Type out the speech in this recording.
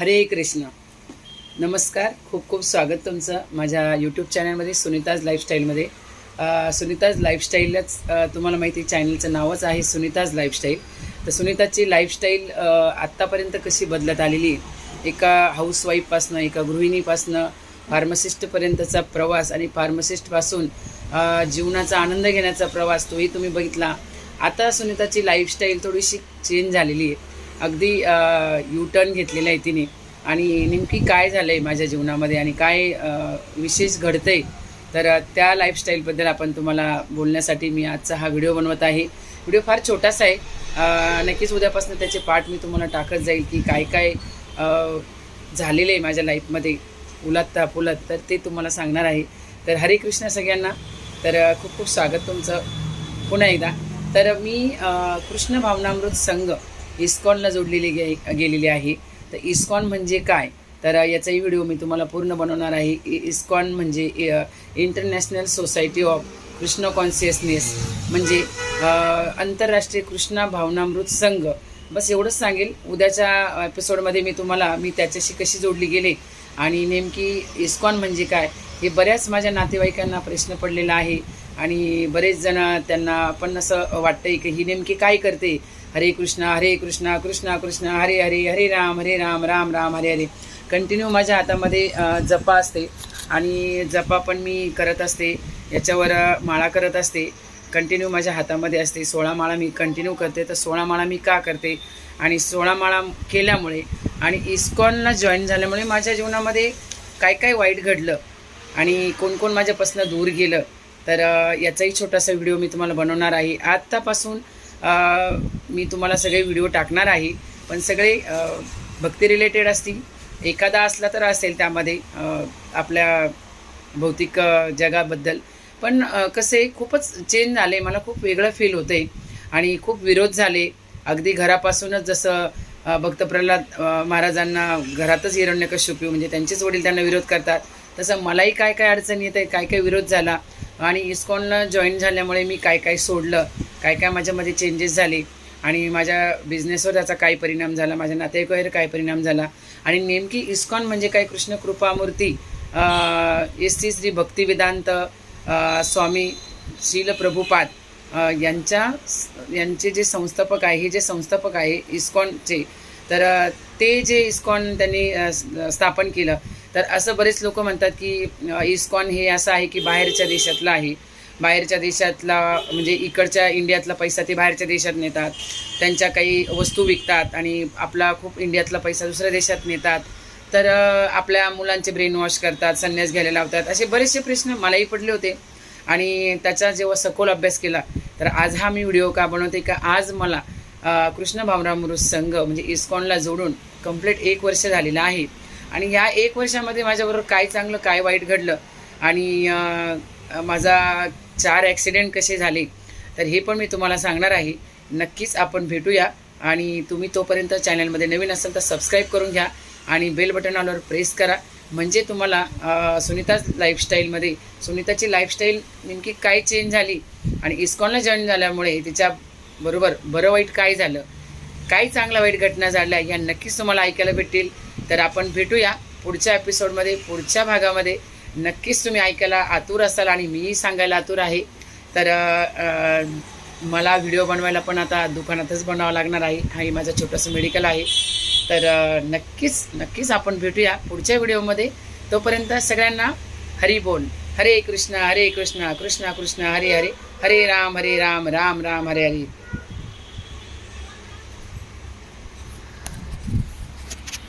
हरे कृष्ण. नमस्कार खूप खूप स्वागत तुमचं माझ्या यूट्यूब चॅनलमध्ये सुनीताज लाईफस्टाईलमध्ये सुनीताज लाईफस्टाईलच तुम्हाला माहिती चॅनलचं नावच आहे सुनीताज लाईफस्टाईल तर सुनीताची लाईफस्टाईल आत्तापर्यंत कशी बदलत आलेली? आहे एका हाऊसवाईफपासनं एका गृहिणीपासनं फार्मसिस्टपर्यंतचा प्रवास आणि फार्मसिस्टपासून जीवनाचा आनंद घेण्याचा प्रवास तोही तुम्ही बघितला. आता सुनीताची लाईफस्टाईल थोडीशी चेंज झालेली आहे. अगदी यू टर्न घेतलेला आहे तिने. आणि नेमकी काय झालं आहे माझ्या जीवनामध्ये आणि काय विशेष घडतं आहे तर त्या लाईफस्टाईलबद्दल आपण तुम्हाला बोलण्यासाठी मी आजचा हा व्हिडिओ बनवत आहे. व्हिडिओ फार छोटासा आहे. नक्कीच उद्यापासून त्याचे पार्ट मी तुम्हाला टाकत जाईल की काय काय झालेलं आहे माझ्या लाईफमध्ये उलत पुलत तर ते तुम्हाला सांगणार आहे. तर हरे कृष्ण सगळ्यांना. तर खूप खूप स्वागत तुमचं पुन्हा एकदा. तर मी कृष्ण भावनामृत संघ इस्कॉनला जोडलेली गे गेलेली आहे. तर इस्कॉन म्हणजे काय? तर याचाही व्हिडिओ मी तुम्हाला पूर्ण बनवणार आहे. इस्कॉन म्हणजे international society of Krishna consciousness म्हणजे आंतरराष्ट्रीय कृष्णा भावनामृत संघ. बस एवढंच सांगेल. उद्याच्या एपिसोडमध्ये मी तुम्हाला मी त्याच्याशी कशी जोडली गेले आणि नेमकी इस्कॉन म्हणजे काय हे बऱ्याच माझ्या नातेवाईकांना प्रश्न पडलेला आहे. आणि बरेच जण त्यांना पण असं वाटतंय की ही नेमकी काय करते हरे कृष्णा हरे कृष्णा कृष्णा कृष्णा हरे हरे हरे राम हरे राम राम राम हरे हरे. कंटिन्यू माझ्या हातामध्ये जपा असते. आणि जपा पण मी करत असते. याच्यावर माळा करत असते. कंटिन्यू माझ्या हातामध्ये असते. सोळा माळा मी कंटिन्यू करते. तर सोळा माळा मी का करते? आणि सोळा माळा केल्यामुळे आणि इस्कॉनला जॉईन झाल्यामुळे माझ्या जीवनामध्ये काय काय वाईट घडलं? आणि कोण कोण माझ्यापासून दूर गेलं? तर याचाही छोटासा व्हिडिओ मी तुम्हाला बनवणार आहे. आत्तापासून मी तुम्हाला सगळे व्हिडिओ टाकणार आहे पण सगळे भक्ती रिलेटेड असतील. एखादा असला तर असेल त्यामध्ये आपल्या भौतिक जगाबद्दल. पण कसे खूपच चेंज झाले मला खूप वेगळं फील होते आणि खूप विरोध झाले. अगदी घरापासूनच जसं भक्त प्रल्हाद महाराजांना घरातच हिरण्यकश्यपी म्हणजे त्यांचेच वडील त्यांना विरोध करतात. तसं मलाही काय काय अडचण येत आहे काय काय विरोध झाला. आणि इस्कॉनला जॉईन झाल्यामुळे मी काय काय सोडलं. काय काय माझ्यामध्ये चेंजेस झाले आणि माझ्या बिझनेसवर त्याचा काय परिणाम झाला माझ्या नातेवाईकावर काय परिणाम झाला. आणि नेमकी इस्कॉन म्हणजे काय? कृष्ण कृपामूर्ती एस सी श्री भक्तिवेदांत स्वामी शील प्रभुपाद यांच्या यांचे जे संस्थापक आहे हे जे संस्थापक आहे इस्कॉनचे तर ते जे इस्कॉन त्यांनी स्थापन केलं. तर असं बरेच लोक म्हणतात की इस्कॉन हे असं आहे की बाहेरच्या देशातलं आहे. बाहेरच्या देशातला म्हणजे इकडच्या इंडियातला पैसा ते बाहेरच्या देशात नेतात. त्यांच्या काही वस्तू विकतात आणि आपला खूप इंडियातला पैसा दुसऱ्या देशात नेतात. तर आपल्या मुलांचे ब्रेन वॉश करतात संन्यास घ्यायला लावतात. असे बरेचसे प्रश्न मलाही पडले होते. आणि त्याचा जेव्हा सखोल अभ्यास केला तर आज हा मी व्हिडिओ का बनवते का? आज मला कृष्ण भावनामृत संघ म्हणजे इस्कॉनला जोडून कंप्लीट एक वर्ष झालेलं आहे. आणि ह्या एक वर्षामध्ये माझ्याबरोबर काय चांगलं काय वाईट घडलं? आणि माझा चार ॲक्सिडेंट कसे झाले तर हे पण मी तुम्हाला सांगणार आहे. नक्कीच आपण भेटूया आणि तुम्ही तोपर्यंत चॅनलमध्ये नवीन असाल तर सबस्क्राईब करून घ्या आणि बेल बटन ऑलवर प्रेस करा. म्हणजे तुम्हाला सुनीताच सुनीता लाईफस्टाईलमध्ये सुनीताची लाईफस्टाईल नेमकी काय चेंज झाली आणि इस्कॉनला जॉईन झाल्यामुळे तिच्या बरोबर बरं वाईट काय झालं काय चांगल्या वाईट घटना झाल्या या नक्कीच तुम्हाला ऐकायला भेटतील. तर आपण भेटूया पुढच्या एपिसोडमध्ये पुढच्या भागामध्ये. नक्कीच तुम्ही ऐकायला आतुर असाल आणि मीही सांगायला आतुर आहे. तर मला व्हिडिओ बनवायला पण आता दुकानातच बनवावं लागणार आहे. हाही माझं छोटंसं मेडिकल आहे. तर नक्कीच नक्कीच आपण भेटूया पुढच्या व्हिडिओमध्ये. तोपर्यंत सगळ्यांना हरी बोल. हरे कृष्ण हरे कृष्ण कृष्ण कृष्ण हरे हरे. हरे राम हरे राम राम राम हरे हरे.